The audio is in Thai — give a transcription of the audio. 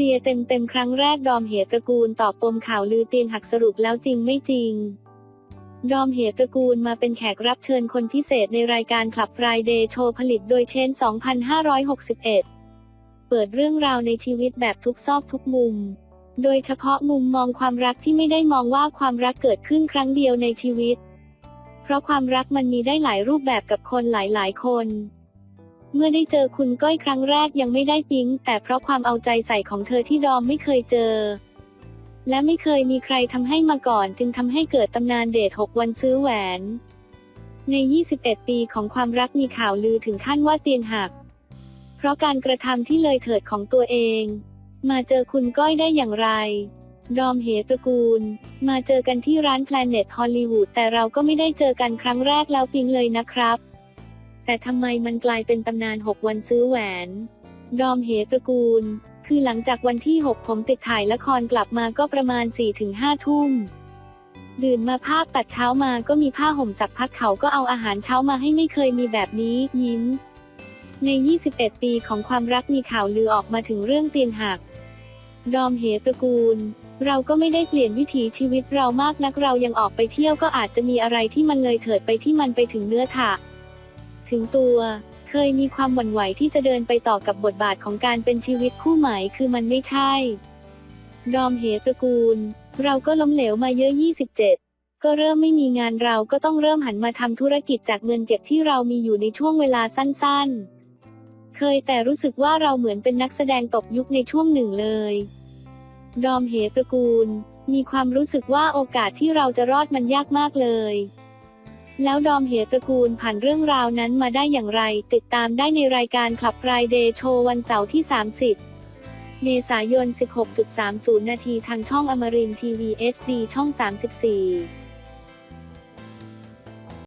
ลียร์เต็มๆครั้งแรกดอมเหตระกูลตอบปมข่าวลือเตียงหักสรุปแล้วจริงไม่จริง ดอมเหตระกูลมาเป็นแขกรับเชิญคนพิเศษในรายการคลับ Friday โชว์ผลิตโดยเชน 2561 เปิดเรื่องราวในชีวิตแบบทุกซอกทุกมุม โดยเฉพาะมุมมองความรักที่ไม่ได้มองว่าความรักเกิดขึ้นครั้งเดียวในชีวิต เพราะความรักมันมีได้หลายรูปแบบกับคนหลายๆ คน เมื่อได้เจอคุณก้อยครั้งแรกยังไม่ได้ปิ๊ง แต่เพราะความเอาใจใส่ของเธอที่ดอมไม่เคยเจอ และไม่เคยมีใครทำให้มาก่อน จึงทำให้เกิดตำนานเดท 6 วันซื้อแหวน ใน 21 ปีของความรักมีข่าวลือถึงขั้นว่าเตียงหัก เพราะการกระทำที่เลยเถิดของตัวเอง มาเจอคุณก้อยได้อย่างไร ดอมเหตระกูล มาเจอกันที่ร้าน Planet Hollywood แต่เราก็ไม่ได้เจอกันครั้งแรกแล้วปิ๊งเลยนะครับ แต่ทำไมมันกลายเป็นตำนาน 6 วันซื้อแหวน ดอมเหตระกูล คือหลังจากวันที่ 6 ผมติดถ่ายละครกลับมาก็ประมาณ 4-5 ทุ่ม ดื่นมาภาพตัดเช้ามาก็มีผ้าห่มสักพักเขาก็เอาอาหารเช้ามาให้ไม่เคยมีแบบนี้ยิ้ม ใน 21 ปีของความรักมีข่าวลือออกมาถึงเรื่องเตียงหัก ดอมเหตระกูลเราก็ไม่ได้เปลี่ยนวิถีชีวิตเรามากนักเรายังออกไปเที่ยวก็อาจจะมีอะไรที่มันเลยเถิดไปที่มันไปถึงเนื้อถะ ถึงตัว เคยมีความหวั่นไหวที่จะเดินไปต่อกับบทบาทของการเป็นชีวิตคู่ใหม่คือมันไม่ใช่ ดอมเหตระกูล เราก็ล้มเหลวมาเยอะ 27ก็เริ่มไม่มีงานเราก็ต้องเริ่มหันมาทำธุรกิจจากเงินเก็บที่เรามีอยู่ในช่วงเวลาสั้นๆ เคยแต่รู้สึกว่าเราเหมือนเป็นนักแสดงตกยุคในช่วงหนึ่งเลย ดอมเหตระกูล มีความรู้สึกว่าโอกาสที่เราจะรอดมันยากมากเลย แล้วดอมเหตระกูลผ่านเรื่องราวนั้นมาได้อย่างไร ติดตามได้ในรายการขับไรเดย์โชว์วันเสาร์ที่ 30 เมษายน 16.30 นาทีทางช่องอมรินทีวี HD ช่อง 34